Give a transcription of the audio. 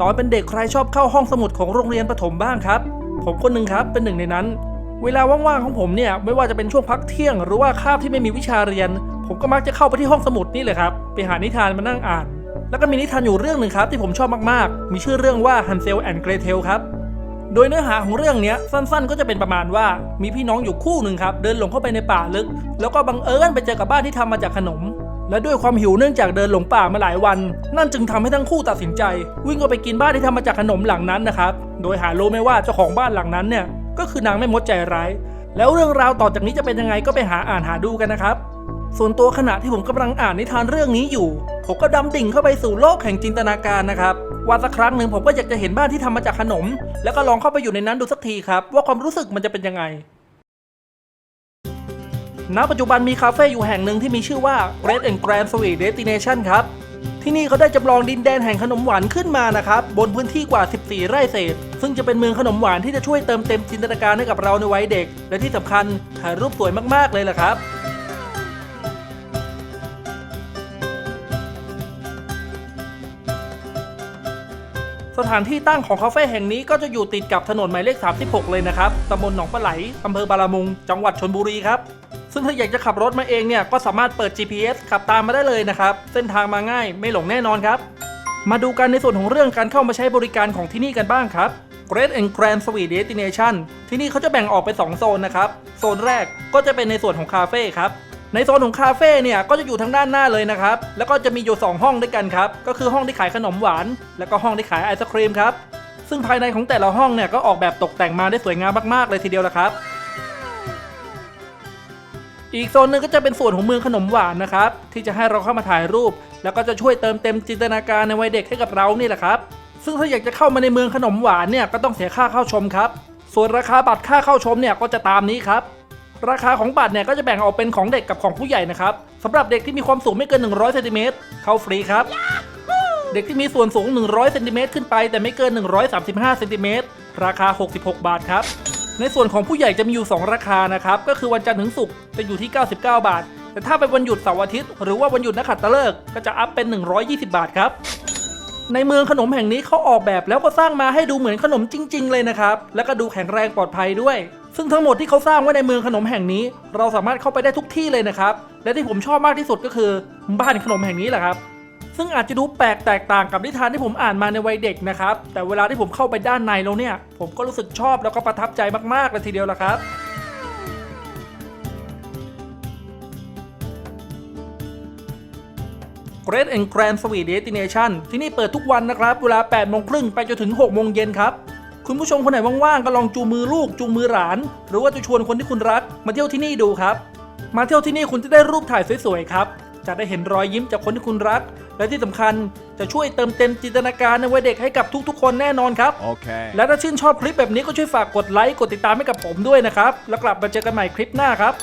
ตอนเป็นเด็กใครชอบเข้าห้องสมุดของโรงเรียนประถมบ้างครับ ผมคนหนึ่งครับเป็นหนึ่งในนั้น เวลาว่างๆของผมเนี่ยไม่ว่าจะเป็นช่วงพักเที่ยง หรือว่าคาบที่ไม่มีวิชาเรียน ผมก็มักจะเข้าไปที่ห้องสมุดนี่เลยครับไปหานิทานมานั่งอ่าน แล้วก็มีนิทานอยู่เรื่องหนึ่งครับที่ผมชอบมากๆ มีชื่อเรื่องว่า Hansel and Gretel ครับ โดยเนื้อหาของเรื่องนี้สั้นๆ ก็จะเป็นประมาณว่ามีพี่น้องอยู่คู่หนึ่งครับเดินหลงเข้าไปในป่าลึก แล้วก็บังเอิญไปเจอกับบ้านที่ทำมาจากขนม และด้วยความหิวเนื่องจากเดินหลงป่ามาหลายวัน นั่นจึงทำให้ทั้งคู่ตัดสินใจ วิ่งเข้าไปกินบ้านที่ทำมาจากขนมหลังนั้นนะครับโดยหารู้ไหมว่าเจ้าของบ้านหลังนั้นเนี่ยก็คือนางแม่มดใจร้ายแล้วเรื่องราวต่อจากนี้จะเป็นยังไงก็ไปหาอ่านหาดูกันนะครับ ส่วนตัวขณะที่ผมกำลังอ่านนิทานเรื่องนี้อยู่ ผมก็ดำดิ่งเข้าไปสู่โลกแห่งจินตนาการนะครับว่าสักครั้งหนึ่งผมก็อยากจะเห็นบ้านที่ทำมาจากขนม แล้วก็ลองเข้าไปอยู่ในนั้นดูสักทีครับ ว่าความรู้สึกมันจะเป็นยังไงณปัจจุบันมีคาเฟ่อยู่แห่งหนึ่งที่มีชื่อว่า Red and Grand Sweet Destination ครับ ที่นี่เขาได้จำลองดินแดนแห่งขนมหวานขึ้นมานะครับ บนพื้นที่กว่า 14 ไร่เศษ ซึ่งจะเป็นเมืองขนมหวานที่จะช่วยเติมเต็มจินตนาการให้กับเราในวัยเด็ก และที่สำคัญถ่ายรูปสวยมากๆเลยล่ะครับ สถานที่ตั้งของคาเฟ่แห่งนี้ก็จะอยู่ติดกับถนนหมายเลข 36 เลยนะครับ ตำบลหนองปลาไหล อำเภอบารามุง จังหวัดชนบุรีครับ ซึ่งถ้าอยากจะขับรถมาเองเนี่ย ก็สามารถเปิด GPS ขับตามมาได้เลยนะครับ เส้นทางมาง่ายไม่หลงแน่นอนครับ มาดูกันในส่วนของเรื่องการเข้ามาใช้บริการของที่นี่กันบ้างครับ Great and Grand Sweet Destination ที่นี่เขาจะแบ่งออกเป็น 2 โซนนะครับ โซนแรกก็จะเป็นในส่วนของคาเฟ่ครับ ในโซนของคาเฟ่เนี่ยก็จะอยู่ทางด้านหน้าเลยนะครับ แล้วก็จะมีอยู่ 2 ห้องด้วยกันครับ ก็คือห้องที่ขายขนมหวาน แล้วก็ห้องที่ขายไอศครีมครับ ซึ่งภายในของแต่ละห้องเนี่ยก็ออกแบบตกแต่งมาได้สวยงามมากๆเลยทีเดียวละครับ อีกโซนหนึงก็จะเป็นส่วนของเมืองขนมหวานนะครับ ที่จะให้เราเข้ามาถ่ายรูป แล้วก็จะช่วยเติมเต็มจินตนาการในวัยเด็กให้กับเรานี่แหละครับ ซึ่งถ้าอยากจะเข้ามาในเมืองขนมหวานเนี่ยก็ต้องเสียค่าเข้าชมครับ ส่วนราคาบัตรค่าเข้าชมเนี่ยก็จะตามนี้ครับ ราคาของบัตรเนี่ยก็จะแบ่งออกเป็นของเด็กกับของผู้ใหญ่นะครับสำหรับเด็กที่มีความสูงไม่เกิน 100เซนติเมตรเข้าฟรีครับ เด็กที่มีส่วนสูง 100เซนติเมตรขึ้นไปแต่ไม่เกิน 135เซนติเมตรราคา 66 บาทครับ ในส่วนของผู้ใหญ่จะมีอยู่ 2 ราคานะครับ ก็คือวันจันทร์ถึงศุกร์จะอยู่ที่ 99 บาท แต่ถ้าเป็นวันหยุดเสาร์อาทิตย์ หรือว่าวันหยุดนักขัตฤกษ์ก็จะอัพเป็น 120 บาทครับในเมืองขนมแห่งนี้เขาออกแบบแล้วก็สร้างมาให้ดูเหมือนขนมจริง ๆ เลยนะครับ แล้วก็ดูแข็งแรงปลอดภัยด้วย ซึ่งทั้งหมดที่เขาสร้างไว้ในเมืองขนมแห่งนี้ เราสามารถเข้าไปได้ทุกที่เลยนะครับ และที่ผมชอบมากที่สุดก็คือ บ้านขนมแห่งนี้แหละครับ ซึ่งอาจจะดูแปลกแตกต่างกับนิทานที่ผมอ่านมาในวัยเด็กนะครับ แต่เวลาที่ผมเข้าไปด้านในแล้วเนี่ย ผมก็รู้สึกชอบแล้วก็ประทับใจมากๆเลยทีเดียวละครับ Great and Grand Sweet Destination ที่นี่เปิดทุกวันนะครับ เวลา8โมงครึ่งไปจนถึง6โมงเย็นครับ คุณผู้ชมคนไหนว่างๆก็ลองจูงมือลูกจูงมือหลาน หรือว่าจะชวนคนที่คุณรัก มาเที่ยวที่นี่ดูครับ มาเที่ยวที่นี่คุณจะได้รูปถ่ายสวยๆครับจะได้เห็นรอยยิ้มจากคนที่คุณรัก และที่สำคัญจะช่วยเติมเต็มจินตนาการในวัยเด็กให้กับทุกๆ คนแน่นอนครับ Okay. และถ้าชื่นชอบคลิปแบบนี้ก็ช่วยฝากกดไลค์กดติดตามให้กับผมด้วยนะครับแล้วกลับมาเจอกันใหม่คลิปหน้าครับ